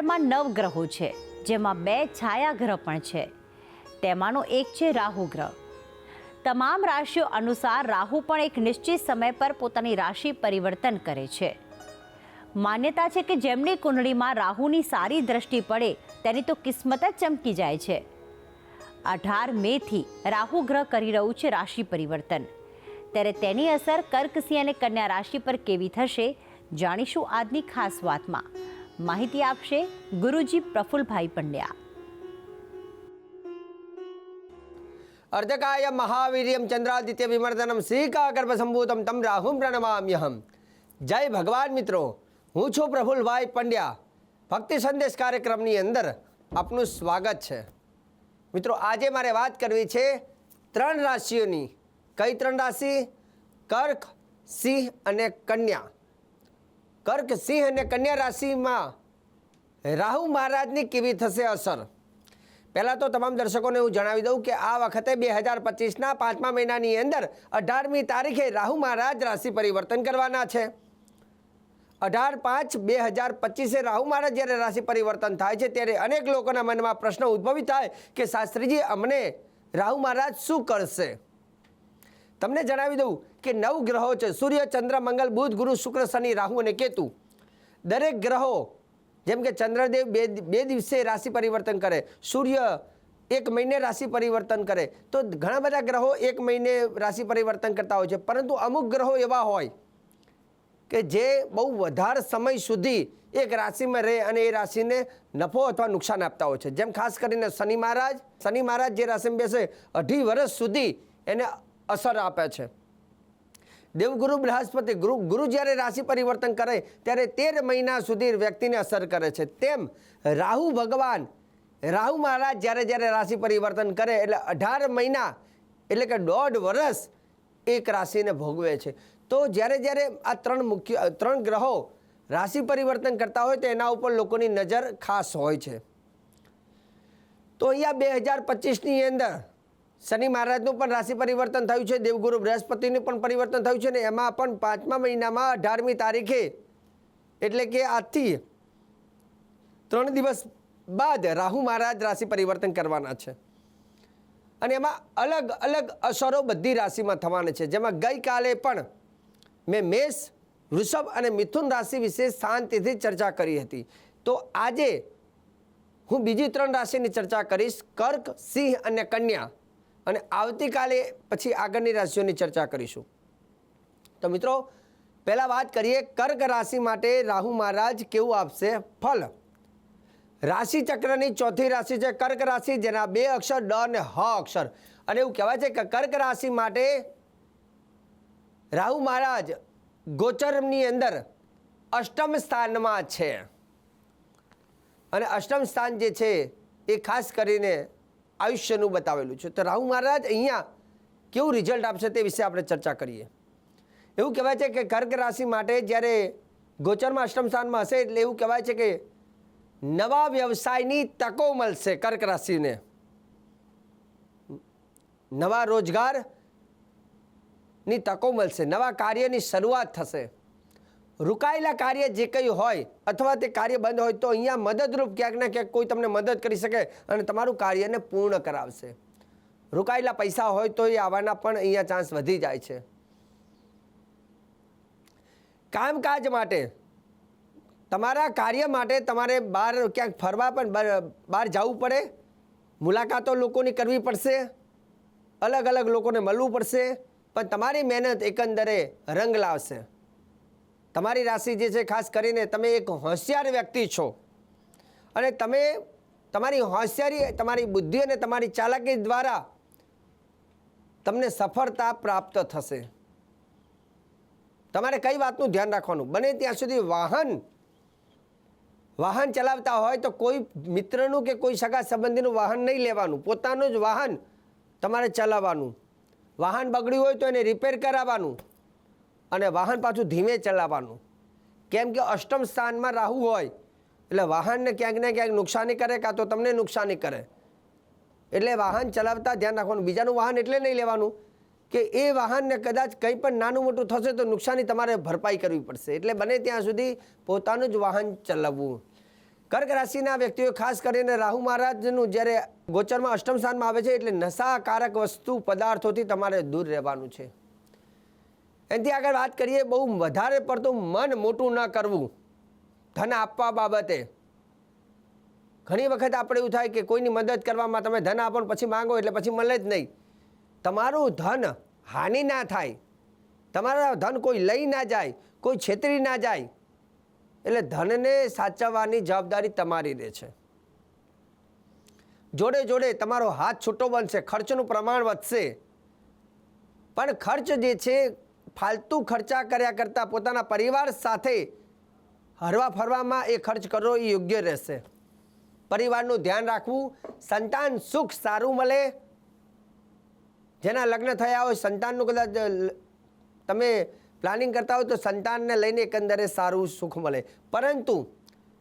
સૂર્યમંડળમાં નવ ગ્રહો છે, જેમાં બે છાયા ગ્રહ પણ છે. તેમાંનો એક છે રાહુ ગ્રહ. તમામ રાશિઓ અનુસાર રાહુ પણ એક નિશ્ચિત સમય પર પોતાની રાશિ પરિવર્તન કરે છે. માન્યતા છે કે જેમની કુંડળીમાં રાહુની સારી દ્રષ્ટિ પડે, તેની તો કિસ્મત જ ચમકી જાય છે. અઢાર મેથી રાહુ ગ્રહ કરી રહ્યું છે રાશિ પરિવર્તન. ત્યારે તેની અસર કર્કસિંહ અને કન્યા રાશિ પર કેવી થશે, જાણીશું આજની ખાસ વાતમાં. માહિતી આપશે ગુરુજી પ્રફુલભાઈ પંડ્યા. અર્ધકાય મહાવીર્યમ ચંદ્રાદિત્ય વિમર્દનમ શ્રીકાગર્ભ સંભૂતમ તમ રાહુમ પ્રણમામ્યહમ. જય ભગવાન મિત્રો, હું છું પ્રફુલભાઈ પંડ્યા. ભક્તિ સંદેશ કાર્યક્રમની અંદર આપનું સ્વાગત છે. મિત્રો, આજે મારે વાત કરવી છે ત્રણ રાશિઓની. કઈ ત્રણ રાશિ? કર્ક, સિંહ અને કન્યા. કર્ક સિંહ અને કન્યા રાશિમાં રાહુ મહારાજની કેવી થશે અસર? પહેલાં તો તમામ દર્શકોને હું જણાવી દઉં કે આ વખતે બે હજાર પચીસના પાંચમા મહિનાની અંદર અઢારમી તારીખે રાહુ મહારાજ રાશિ પરિવર્તન કરવાના છે. અઢાર પાંચ બે હજાર પચીસે રાહુ મહારાજ જ્યારે રાશિ પરિવર્તન થાય છે ત્યારે અનેક લોકોના મનમાં પ્રશ્ન ઉદ્ભવી થાય કે શાસ્ત્રીજી, અમને રાહુ મહારાજ શું કરશે? તમને જણાવી દઉં કે નવ ગ્રહો છે. સૂર્ય, ચંદ્ર, મંગળ, બુધ, ગુરુ, શુક્ર, શનિ, રાહુ અને કેતુ. દરેક ગ્રહો, જેમ કે ચંદ્રદેવ બે બે દિવસે રાશિ પરિવર્તન કરે. સૂર્ય એક મહિને રાશિ પરિવર્તન કરે. તો ઘણા બધા ગ્રહો એક મહિને રાશિ પરિવર્તન કરતા હોય છે. પરંતુ અમુક ગ્રહો એવા હોય કે જે બહુ વધારે સમય સુધી એક રાશિમાં રહે અને એ રાશિને નફો અથવા નુકસાન આપતા હોય છે. જેમ ખાસ કરીને શનિ મહારાજ શનિ મહારાજ જે રાશિમાં બેસે અઢી વર્ષ સુધી એને અસર આપે છે. દેવગુરુ બૃહસ્પતિ ગુરુ ગુરુ જ્યારે રાશિ પરિવર્તન કરે ત્યારે તેર મહિના સુધી વ્યક્તિને અસર કરે છે. તેમ રાહુ ભગવાન, રાહુ મહારાજ જ્યારે જ્યારે રાશિ પરિવર્તન કરે એટલે અઢાર મહિના એટલે કે દોઢ વર્ષ એક રાશિને ભોગવે છે. તો જ્યારે જ્યારે આ ત્રણ મુખ્ય, ત્રણ ગ્રહો રાશિ પરિવર્તન કરતા હોય તો એના ઉપર લોકોની નજર ખાસ હોય છે. તો અહીંયા બે હજાર પચીસની અંદર શનિ મહારાજનું પણ રાશિ પરિવર્તન થયું છે. દેવગુરુ બૃહસ્પતિનું પણ પરિવર્તન થયું છે ને એમાં પણ પાંચમા મહિનામાં અઢારમી તારીખે એટલે કે આજથી ત્રણ દિવસ બાદ રાહુ મહારાજ રાશિ પરિવર્તન કરવાના છે. અને એમાં અલગ અલગ અસરો બધી રાશિમાં થવાના છે. જેમાં ગઈકાલે પણ મેં મેષ, વૃષભ અને મિથુન રાશિ વિશે શાંતિથી ચર્ચા કરી હતી. તો આજે હું બીજી ત્રણ રાશિની ચર્ચા કરીશ. કર્ક, સિંહ અને કન્યા. અને આવતીકાલે પછી આગળની રાશિઓની ચર્ચા કરીશું. તો મિત્રો, પહેલાં વાત કરીએ કર્ક રાશિ માટે રાહુ મહારાજ કેવું આપશે? ફલ રાશિ ચક્રની ચોથી રાશિ છે કર્ક રાશિ, જેના બે અક્ષર ડ અને હ અક્ષર. અને એવું કહેવાય છે કે કર્ક રાશિ માટે રાહુ મહારાજ ગોચરની અંદર અષ્ટમ સ્થાનમાં છે. અને અષ્ટમ સ્થાન જે છે એ ખાસ કરીને આયુષ્યનું બતાવેલું છે. તો રાહુ મહારાજ અહીંયા કેવું રિઝલ્ટ આપશે તે વિશે આપણે ચર્ચા કરીએ. એવું કહેવાય છે કે કર્ક રાશિ માટે જ્યારે ગોચરમાં અષ્ટમ સ્થાનમાં હશે એટલે એવું કહેવાય છે કે નવા વ્યવસાયની તકો મળશે કર્ક રાશિને. નવા રોજગારની તકો મળશે, નવા કાર્યની શરૂઆત થશે. રોકાયેલા કાર્ય જે કંઈ હોય અથવા તે કાર્ય બંધ હોય તો અહીંયા મદદરૂપ ક્યાંક ને ક્યાંક કોઈ તમને મદદ કરી શકે અને તમારું કાર્યને પૂર્ણ કરાવશે. રોકાયેલા પૈસા હોય તો એ આવવાના પણ અહીંયા ચાન્સ વધી જાય છે. કામકાજ માટે, તમારા કાર્ય માટે તમારે બહાર ક્યાંક ફરવા પણ બહાર- જવું પડે, મુલાકાતો લોકોની કરવી પડશે, અલગ અલગ લોકોને મળવું પડશે, પણ તમારી મહેનત એકંદરે રંગ લાવશે. તમારી રાશિ જે છે, ખાસ કરીને તમે એક હોશિયાર વ્યક્તિ છો. અને તમે તમારી હોશિયારી, તમારી બુદ્ધિ અને તમારી ચાલાકી દ્વારા તમને સફળતા પ્રાપ્ત થશે. તમારે કઈ વાતનું ધ્યાન રાખવાનું? બને ત્યાં સુધી વાહન વાહન ચલાવતા હોય તો કોઈ મિત્રનું કે કોઈ સગા સંબંધીનું વાહન નહીં લેવાનું. પોતાનું જ વાહન તમારે ચલાવવાનું. વાહન બગડ્યું હોય તો એને રિપેર કરાવવાનું. અને વાહન પાછું ધીમે ચલાવવાનું. કેમ કે અષ્ટમ સ્થાનમાં રાહુ હોય, એટલે વાહનને ક્યાંક ને ક્યાંક નુકસાની કરે કાં તો તમને નુકસાની કરે. એટલે વાહન ચલાવતા ધ્યાન રાખવાનું. બીજાનું વાહન એટલે નહીં લેવાનું કે એ વાહનને કદાચ કંઈ પણ નાનું મોટું થશે તો નુકસાની તમારે ભરપાઈ કરવી પડશે. એટલે બને ત્યાં સુધી પોતાનું જ વાહન ચલાવવું. કર્ક રાશિના વ્યક્તિઓ, ખાસ કરીને રાહુ મહારાજનું જ્યારે ગોચરમાં અષ્ટમ સ્થાનમાં આવે છે, એટલે નશાકારક વસ્તુ, પદાર્થોથી તમારે દૂર રહેવાનું છે. એનાથી આગળ વાત કરીએ, બહુ વધારે પડતું મન મોટું ન કરવું. ધન આપવા બાબતે. ઘણી વખત આપણે એવું થાય કે કોઈની મદદ કરવામાં તમે ધન આપો પછી માંગો એટલે પછી મળે જ નહીં. તમારું ધન હાનિ ના થાય. તમારા ધન કોઈ લઈ ના જાય, કોઈ છેતરી ના જાય. એટલે ધનને સાચવવાની જવાબદારી તમારી રહે છે. જોડે જોડે તમારો હાથ છૂટો બનશે, ખર્ચનું પ્રમાણ વધશે. પણ ખર્ચ જે છે ફાલતુ ખર્ચા કર્યા કરતાં પોતાના પરિવાર સાથે હરવા ફરવામાં એ ખર્ચ કરવો એ યોગ્ય રહેશે. પરિવારનું ધ્યાન રાખવું, સંતાન સુખ સારું મળે. જેના લગ્ન થયા હોય સંતાનનું કદાચ, તમે પ્લાનિંગ કરતા હોય તો સંતાનને લઈને એકંદરે સારું સુખ મળે. પરંતુ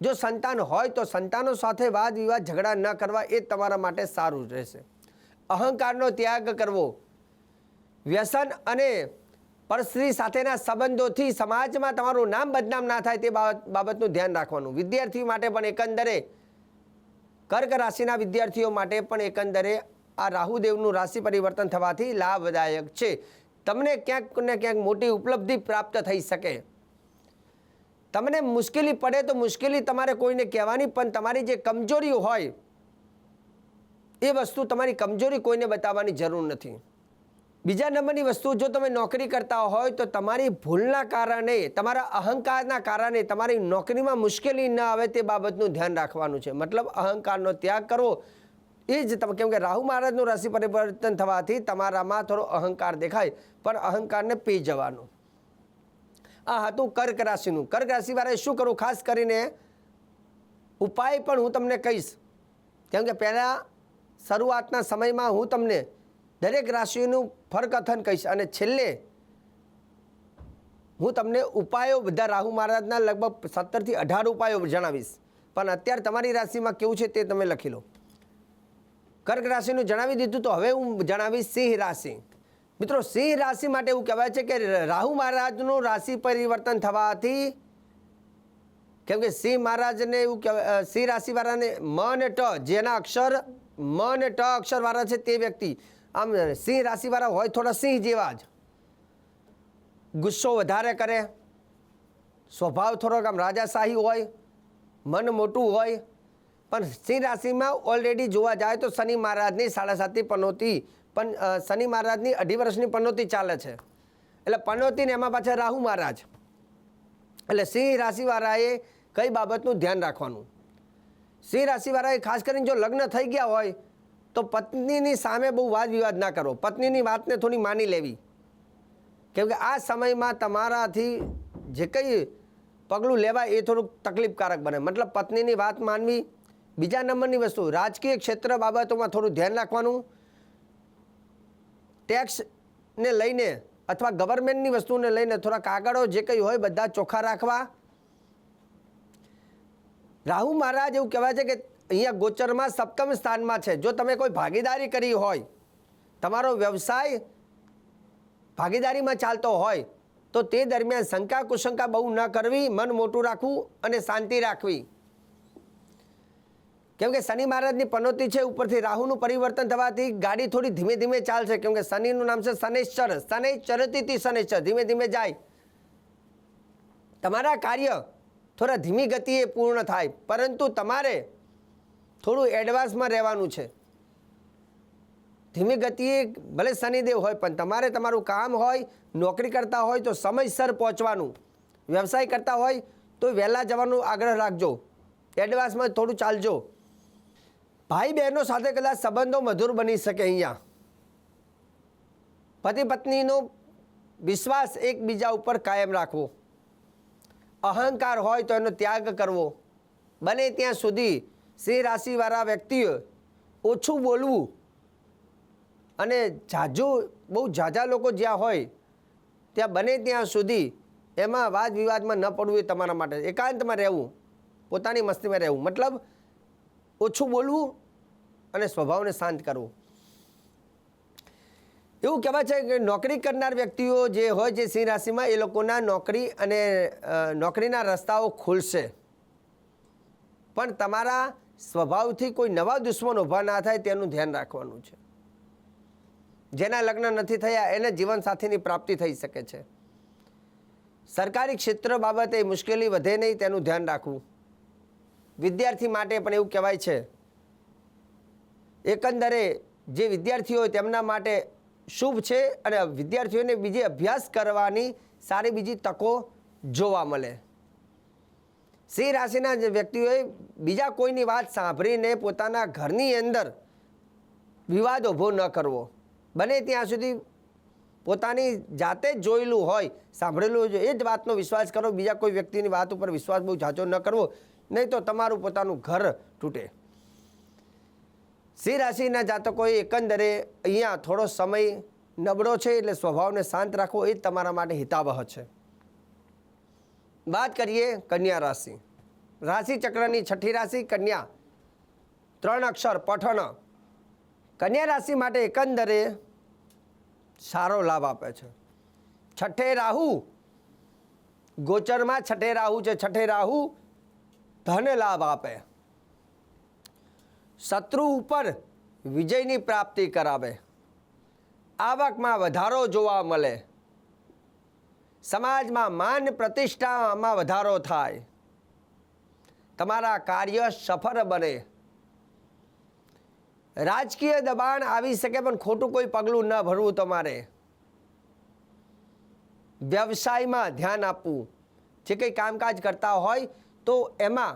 જો સંતાન હોય તો સંતાનો સાથે વાદ વિવાદ ઝઘડા ન કરવા એ તમારા માટે સારું રહેશે. અહંકારનો ત્યાગ કરવો, વ્યસન અને પરસ્ત્રી સાથેના સંબંધોથી સમાજમાં તમારું નામ બદનામ ના થાય તે બાબત બાબતનું ધ્યાન રાખવાનું. વિદ્યાર્થી માટે પણ એકંદરે, કર્ક રાશિના વિદ્યાર્થીઓ માટે પણ એકંદરે આ રાહુદેવનું રાશિ પરિવર્તન થવાથી લાભદાયક છે. તમને ક્યાંક ને ક્યાંક મોટી ઉપલબ્ધિ પ્રાપ્ત થઈ શકે. તમને મુશ્કેલી પડે તો મુશ્કેલી તમારે કોઈને કહેવાની, પણ તમારી જે કમજોરી હોય, એ વસ્તુ તમારી કમજોરી કોઈને બતાવવાની જરૂર નથી. બીજા નંબરની વસ્તુ, જો તમે નોકરી કરતા હોય તો તમારી ભૂલના કારણે, તમારા અહંકારના કારણે તમારી નોકરીમાં મુશ્કેલી ન આવે તે બાબતનું ધ્યાન રાખવાનું છે. મતલબ અહંકારનો ત્યાગ કરવો એ જ તમે, કેમ કે રાહુ મહારાજનું રાશિ પરિવર્તન થવાથી તમારામાં થોડો અહંકાર દેખાય, પણ અહંકારને પી જવાનો. આ હતું કર્ક રાશિનું. કર્ક રાશિવાળાએ શું કરવું ખાસ કરીને ઉપાય પણ હું તમને કહીશ. કેમ કે પહેલાં શરૂઆતના સમયમાં હું તમને દરેક રાશિનું ફરકથન કહીશ. અને છેલ્લે હું તમને ઉપાયો બધા રાહુ મહારાજના લગભગ સત્તરથી અઢાર ઉપાયો જણાવીશ. પણ અત્યારે તમારી રાશિમાં કેવું છે તે તમે લખી લો. કર્ક રાશિનું જણાવી દીધું તો હવે હું જણાવીશ સિંહ રાશિ. મિત્રો, સિંહ રાશિ માટે એવું કહેવાય છે કે રાહુ મહારાજનું રાશિ પરિવર્તન થવાથી કેમ કે સિંહ મહારાજને એવું કહેવાય સિંહ રાશિવાળાને મ અને ટ, જેના અક્ષર મ અને ટ અક્ષરવાળા છે તે વ્યક્તિ આમ સિંહ રાશિવાળા હોય થોડા સિંહ જેવા જ. ગુસ્સો વધારે કરે. સ્વભાવ થોડોક આમ રાજાશાહી હોય. મન મોટું હોય. પણ સિંહ રાશિમાં ઓલરેડી જોવા જાય તો શનિ મહારાજની સાડા સાતની પનોતી પણ શનિ મહારાજની અઢી વર્ષની પનોતી ચાલે છે. એટલે પનોતીને એમાં પાછા રાહુ મહારાજ. એટલે સિંહ રાશિવાળાએ કઈ બાબતનું ધ્યાન રાખવાનું? સિંહ રાશિવાળાએ ખાસ કરીને જો લગ્ન થઈ ગયા હોય તો પત્નીની સામે બહુ વાદ વિવાદ ના કરો. પત્નીની વાતને થોડી માની લેવી. કેમ કે આ સમયમાં તમારાથી જે કંઈ પગલું લેવાય એ થોડુંક તકલીફકારક બને. મતલબ પત્નીની વાત માનવી. બીજા નંબરની વસ્તુ, રાજકીય ક્ષેત્ર બાબતોમાં થોડું ધ્યાન રાખવાનું. ટેક્સને લઈને અથવા ગવર્મેન્ટની વસ્તુને લઈને થોડા કાગળો જે કંઈ હોય બધા ચોખ્ખા રાખવા. રાહુ મહારાજ એવું કહેવાય છે કે અહીંયા ગોચરમાં સપ્તમ સ્થાનમાં છે. જો તમે કોઈ ભાગીદારી કરી હોય, તમારો વ્યવસાય ભાગીદારીમાં ચાલતો હોય, તો તે દરમિયાન શંકા કુશંકા બહુ ન કરવી, મન મોટું રાખવું અને શાંતિ રાખવી. કેમ કે શનિ મહારાજની પનોતી છે, ઉપરથી રાહુનું પરિવર્તન થવાથી ગાડી થોડી ધીમે ધીમે ચાલશે. કેમ કે શનિનું નામ છે શનેશ્વર શનૈશ્ચરતી શનેશ્વર ધીમે ધીમે જાય. તમારા કાર્ય થોડા ધીમી ગતિએ પૂર્ણ થાય. પરંતુ તમારે થોડું એડવાન્સમાં રહેવાનું છે. ધીમી ગતિએ ભલે શનિદેવ હોય, પણ તમારે તમારું કામ હોય, નોકરી કરતા હોય, તો સમયસર પહોંચવાનું. વ્યવસાય કરતા હોય, તો વહેલા જવાનું આગ્રહ રાખજો. એડવાન્સમાં થોડું ચાલજો. ભાઈ બહેનો સાથે કદાચ સંબંધો મધુર બની શકે અહીંયા. પતિ પત્નીનો વિશ્વાસ એકબીજા ઉપર કાયમ રાખવો. અહંકાર હોય તો એનો ત્યાગ કરવો. બને ત્યાં સુધી સિંહ રાશિવાળા વ્યક્તિઓ ઓછું બોલવું અને ઝાઝુ બહુ ઝાઝા લોકો જ્યાં હોય, ત્યાં બને ત્યાં સુધી એમાં વાદ વિવાદમાં ન પડવું એ તમારા માટે. એકાંતમાં રહેવું, પોતાની મસ્તીમાં રહેવું. મતલબ ઓછું બોલવું અને સ્વભાવને શાંત કરવું. એવું કહેવાય છે કે નોકરી કરનાર વ્યક્તિઓ જે હોય જે સિંહ રાશિમાં, એ લોકોના નોકરી અને નોકરીના રસ્તાઓ ખુલશે. પણ તમારા સ્વભાવથી કોઈ નવા દુશ્મન ઊભા ના થાય તેનું ધ્યાન રાખવાનું છે. જેના લગ્ન નથી થયા એને જીવનસાથીની પ્રાપ્તિ થઈ શકે છે. સરકારી ક્ષેત્ર બાબતે મુશ્કેલી વધે નહીં તેનું ધ્યાન રાખવું. વિદ્યાર્થી માટે પણ એવું કહેવાય છે. એકંદરે જે વિદ્યાર્થીઓ તેમના માટે શુભ છે અને વિદ્યાર્થીઓને બીજી અભ્યાસ કરવાની સારી બીજી તકો જોવા મળે. સિંહ રાશિના વ્યક્તિઓએ બીજા કોઈની વાત સાંભળીને પોતાના ઘરની અંદર વિવાદ ઊભો ન કરવો. બને ત્યાં સુધી પોતાની જાતે જ જોયેલું હોય, સાંભળેલું હોય, એ જ વાતનો વિશ્વાસ કરો. બીજા કોઈ વ્યક્તિની વાત ઉપર વિશ્વાસ બહુ ઝાઝો ન કરવો, નહીં તો તમારું પોતાનું ઘર તૂટે. સિંહ રાશિના જાતકોએ એકંદરે અહીંયા થોડો સમય નબળો છે, એટલે સ્વભાવને શાંત રાખવો એ જ તમારા માટે હિતાવહ છે. વાત કરીએ કન્યા રાશિ. રાશિ ચક્રની છઠ્ઠી રાશિ કન્યા. ત્રણ અક્ષર પઠન. કન્યા રાશિ માટે એકંદરે સારો લાભ આપે છે. છઠ્ઠે રાહુ. ગોચરમાં છઠ્ઠે રાહુ છે, છઠ્ઠે રાહુ ધન લાભ આપે. શત્રુ ઉપર વિજયની પ્રાપ્તિ કરાવે. આવકમાં વધારો જોવા મળે. સમાજમાં માન પ્રતિષ્ઠામાં વધારો થાય. તમારા કાર્ય સફળ બને. રાજકીય દબાણ આવી શકે પણ ખોટું કોઈ પગલું ન ભરવું તમારે. વ્યવસાયમાં ધ્યાન આપવું. જે કંઈ કામકાજ કરતા હોય તો એમાં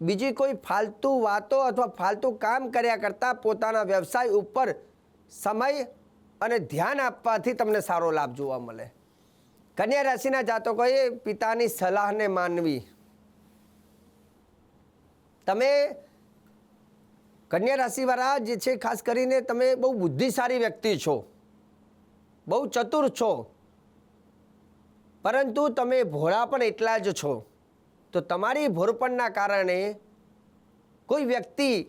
બીજી કોઈ ફાલતુ વાતો અથવા ફાલતુ કામ કર્યા કરતાં પોતાના વ્યવસાય ઉપર સમય અને ધ્યાન આપવાથી તમને સારો લાભ જોવા મળે. કન્યા રાશિના જાતકોએ પિતાની સલાહને માનવી. તમે કન્યા રાશિવાળા જે છે, ખાસ કરીને તમે બહુ બુદ્ધિશાળી વ્યક્તિ છો. બહુ ચતુર છો. પરંતુ તમે ભોળા પણ એટલા જ છો. તો તમારી ભોળપણના કારણે કોઈ વ્યક્તિ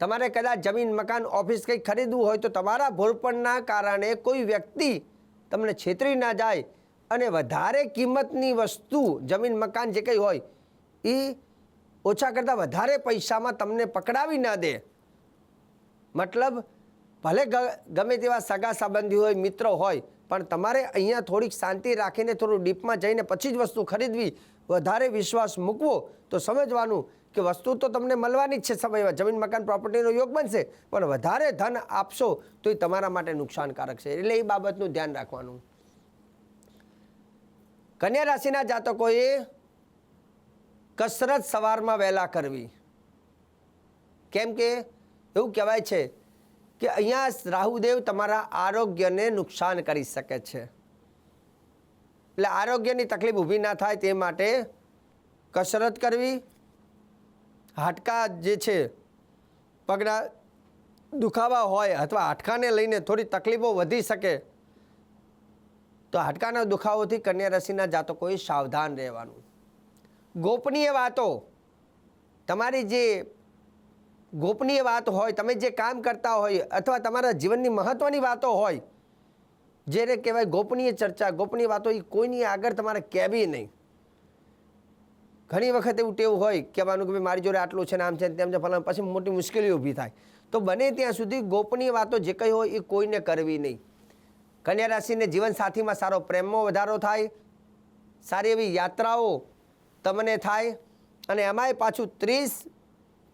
તમારે કદાચ જમીન, મકાન, ઓફિસ કંઈક ખરીદવું હોય તો તમારા ભોળપણના કારણે કોઈ વ્યક્તિ તમને છેતરી ના જાય અને વધારે કિંમતની વસ્તુ, જમીન, મકાન જે કંઈ હોય એ ઓછા કરતાં વધારે પૈસામાં તમને પકડાવી ના દે. મતલબ, ભલે ગમે તેવા સગા સંબંધી હોય, મિત્રો હોય, પણ તમારે અહીંયા થોડીક શાંતિ રાખીને, થોડું ડીપમાં જઈને પછી જ વસ્તુ ખરીદવી, વધારે વિશ્વાસ મૂકવો, તો સમજવાનું કે વસ્તુ તો તમને મળવાની જ છે સમયમાં. જમીન, મકાન પ્રોપર્ટીનો યોગ બનશે, પણ વધારે ધન આપશો તો એ તમારા માટે નુકસાનકારક છે. એટલે એ બાબતનું ધ્યાન રાખવાનું. કન્યા રાશિના જાતકોએ કસરત સવારમાં વહેલા કરવી. કેમ કે એવું કહેવાય છે કે અહીંયા રાહુદેવ તમારા આરોગ્યને નુકસાન કરી શકે છે. એટલે આરોગ્યની તકલીફ ઊભી ના થાય તે માટે કસરત કરવી હાડકા જે છે, પગના દુખાવા હોય અથવા હાડકાને લઈને થોડી તકલીફો વધી શકે, તો હાડકાના દુખાવોથી કન્યા રાશિના જાતકોએ સાવધાન રહેવાનું. ગોપનીય વાતો. તમારી જે ગોપનીય વાત હોય, તમે જે કામ કરતા હોય અથવા તમારા જીવનની મહત્ત્વની વાતો હોય, જેને કહેવાય ગોપનીય ચર્ચા. ગોપનીય વાતો એ કોઈની આગળ તમારે કહેવી નહીં. ઘણી વખત એવું ટેવ હોય કહેવાનું કે ભાઈ મારી જોડે આટલું છે ને આમ છે ને તેમ છે, ફલાણ પછી મોટી મુશ્કેલી ઊભી થાય. તો બને ત્યાં સુધી ગોપનીય વાતો જે કંઈ હોય એ કોઈને કરવી નહીં. કન્યા રાશિને જીવનસાથીમાં સારો પ્રેમમાં વધારો થાય, સારી એવી યાત્રાઓ તમને થાય અને એમાંય પાછું ત્રીસ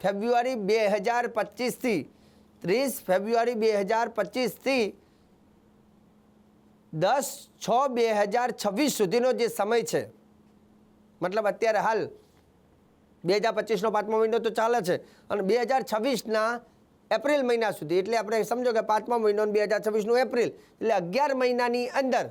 ફેબ્રુઆરી બે હજાર પચીસથી, ત્રીસ ફેબ્રુઆરી બે હજાર પચીસથી દસ છ બે હજાર છવ્વીસ સુધીનો જે સમય છે મતલબ અત્યારે હાલ બે હજાર પચીસનો પાંચમો મહિનો તો ચાલે છે અને બે હજાર છવ્વીસના એપ્રિલ મહિના સુધી, એટલે આપણે સમજો કે પાંચમા મહિનો બે હજાર છવ્વીસનું એપ્રિલ, એટલે અગિયાર મહિનાની અંદર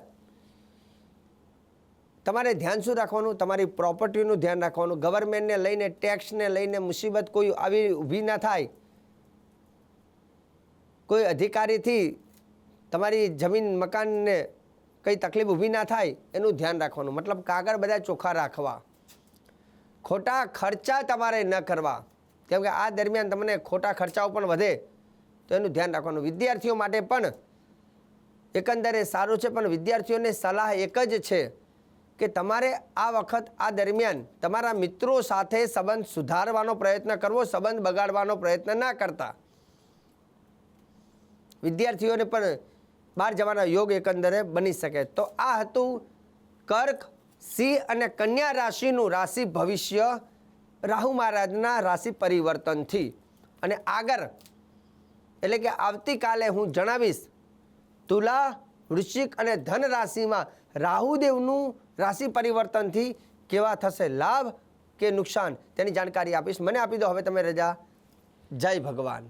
તમારે ધ્યાન શું રાખવાનું? તમારી પ્રોપર્ટીનું ધ્યાન રાખવાનું. ગવર્મેન્ટને લઈને, ટેક્સને લઈને મુસીબત કોઈ આવી ઊભી ના થાય. કોઈ અધિકારીથી તમારી જમીન, મકાનને કંઈ તકલીફ ઊભી ના થાય, એનું ધ્યાન રાખવાનું. મતલબ કાગળ બધા ચોખ્ખા રાખવા. ખોટા ખર્ચા તમારે ન કરવા. કેમ કે આ દરમિયાન તમને ખોટા ખર્ચાઓ પણ વધે, તો એનું ધ્યાન રાખવાનું. વિદ્યાર્થીઓ માટે પણ એકંદરે સારું છે, પણ વિદ્યાર્થીઓને સલાહ એક જ છે કે તમારે આ વખત, આ દરમિયાન તમારા મિત્રો સાથે સંબંધ સુધારવાનો પ્રયત્ન કરવો, સંબંધ બગાડવાનો પ્રયત્ન ના કરતા. વિદ્યાર્થીઓને પણ બહાર જવાના યોગ એકંદરે બની શકે. તો આ હતું કર્ક, સિંહ અને કન્યા રાશિનું રાશિ ભવિષ્ય રાહુ મહારાજના રાશિ પરિવર્તનથી. અને આગળ, એટલે કે આવતીકાલે હું જણાવીશ, તુલા, વૃશ્ચિક અને ધન રાશિમાં રાહુદેવનું રાશિ પરિવર્તનથી કેવા થશે લાભ કે નુકસાન તેની જાણકારી આપીશ. મને આપી દો, હવે તમે રજા. જય ભગવાન.